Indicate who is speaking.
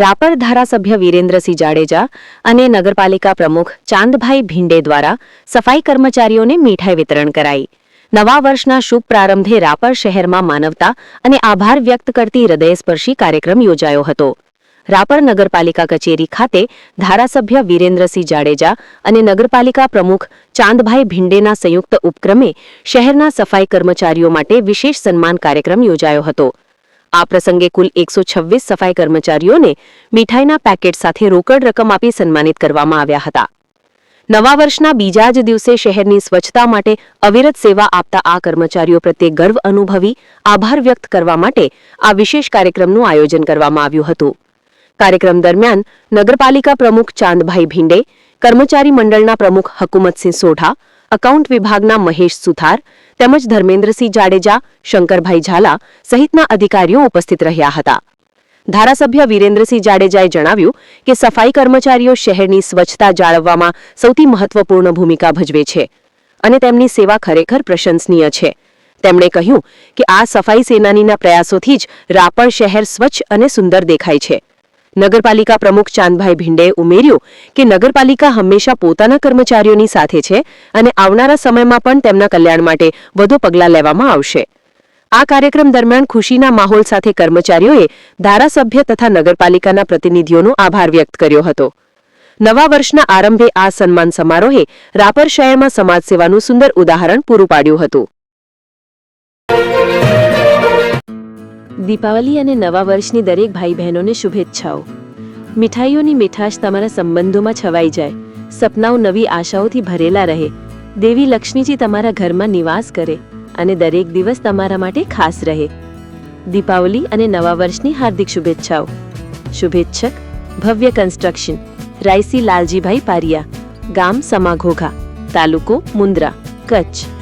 Speaker 1: રાપર ધારાસભ્ય વિરેન્દ્રસિંહ જાડેજા અને નગરપાલિકા પ્રમુખ ચાંદભાઈ ભીંડે દ્વારા સફાઈ કર્મચારીઓને મીઠાઈ વિતરણ કરાઈ. નવા વર્ષના શુભ પ્રારંભે રાપર શહેરમાં માનવતા અને આભાર વ્યક્ત કરતી હૃદયસ્પર્શી કાર્યક્રમ યોજાયો હતો. રાપર નગરપાલિકા કચેરી ખાતે ધારાસભ્ય વિરેન્દ્રસિંહ જાડેજા અને નગરપાલિકા પ્રમુખ ચાંદભાઈ ભીંડેના સંયુક્ત ઉપક્રમે શહેરના સફાઈ કર્મચારીઓ માટે વિશેષ સન્માન કાર્યક્રમ યોજાયો હતો. આ પ્રસંગે કુલ એકસો છવ્વીસ સફાઈ કર્મચારીઓને મીઠાઈના પેકેટ સાથે રોકડ રકમ આપી સન્માનિત કરવામાં આવ્યા હતા. નવા વર્ષના બીજા જ દિવસે શહેરની સ્વચ્છતા માટે અવિરત સેવા આપતા આ કર્મચારીઓ પ્રત્યે ગર્વ અનુભવી આભાર વ્યક્ત કરવા માટે આ વિશેષ કાર્યક્રમનું આયોજન કરવામાં આવ્યું હતું. કાર્યક્રમ દરમિયાન નગરપાલિકા પ્રમુખ ચાંદભાઈ ભીંડે, કર્મચારી મંડળના પ્રમુખ હકુમતસિંહ સોઢા એકાઉન્ટ વિભાગના મહેશ સુથાર તેમજ ધર્મેન્દ્રસિંહ જાડેજા, શંકરભાઈ ઝાલા સહિતના અધિકારીઓ ઉપસ્થિત રહ્યા હતા. ધારાસભ્ય વિરેન્દ્રસિંહ જાડેજાએ જણાવ્યું કે સફાઈ કર્મચારીઓ શહેરની સ્વચ્છતા જાળવવામાં સૌથી મહત્વપૂર્ણ ભૂમિકા ભજવે છે અને તેમની સેવા ખરેખર પ્રશંસનીય છે. તેમણે કહ્યું કે આ સફાઈ સેનાનીના પ્રયાસોથી જ રાપર શહેર સ્વચ્છ અને સુંદર દેખાય છે. નગરપાલિકા પ્રમુખ ચાંદભાઈ ભીંડેએ ઉમેર્યું કે નગરપાલિકા હંમેશા પોતાના કર્મચારીઓની સાથે છે અને આવનારા સમયમાં પણ તેમના કલ્યાણ માટે વધુ પગલાં લેવામાં આવશે. આ કાર્યક્રમ દરમિયાન ખુશીના માહોલ સાથે કર્મચારીઓએ ધારાસભ્ય તથા નગરપાલિકાના પ્રતિનિધિઓનો આભાર વ્યક્ત કર્યો હતો. નવા વર્ષના આરંભે આ સન્માન સમારોહે રાપર શહેરમાં સમાજ સેવાનું સુંદર ઉદાહરણ પૂરું પાડ્યું હતું. દીપાવલી અને નવા વર્ષની દરેક ભાઈ બહેનોને શુભેચ્છાઓ. મીઠાઈઓની મીઠાશ તમારા સંબંધોમાં છવાઈ જાય. સપનાઓ નવી આશાઓથી ભરેલા રહે. દેવી લક્ષ્મીજી તમારા ઘરમાં નિવાસ કરે અને દરેક દિવસ તમારા માટે ખાસ રહે. દીપાવલી અને નવા વર્ષની હાર્દિક શુભેચ્છાઓ. શુભેચ્છક, ભવ્ય કન્સ્ટ્રક્શન રાયસી લાલજીભાઈ પારિયા, ગામ સમાઘોઘા, તાલુકો મુન્દ્રા કચ્છ.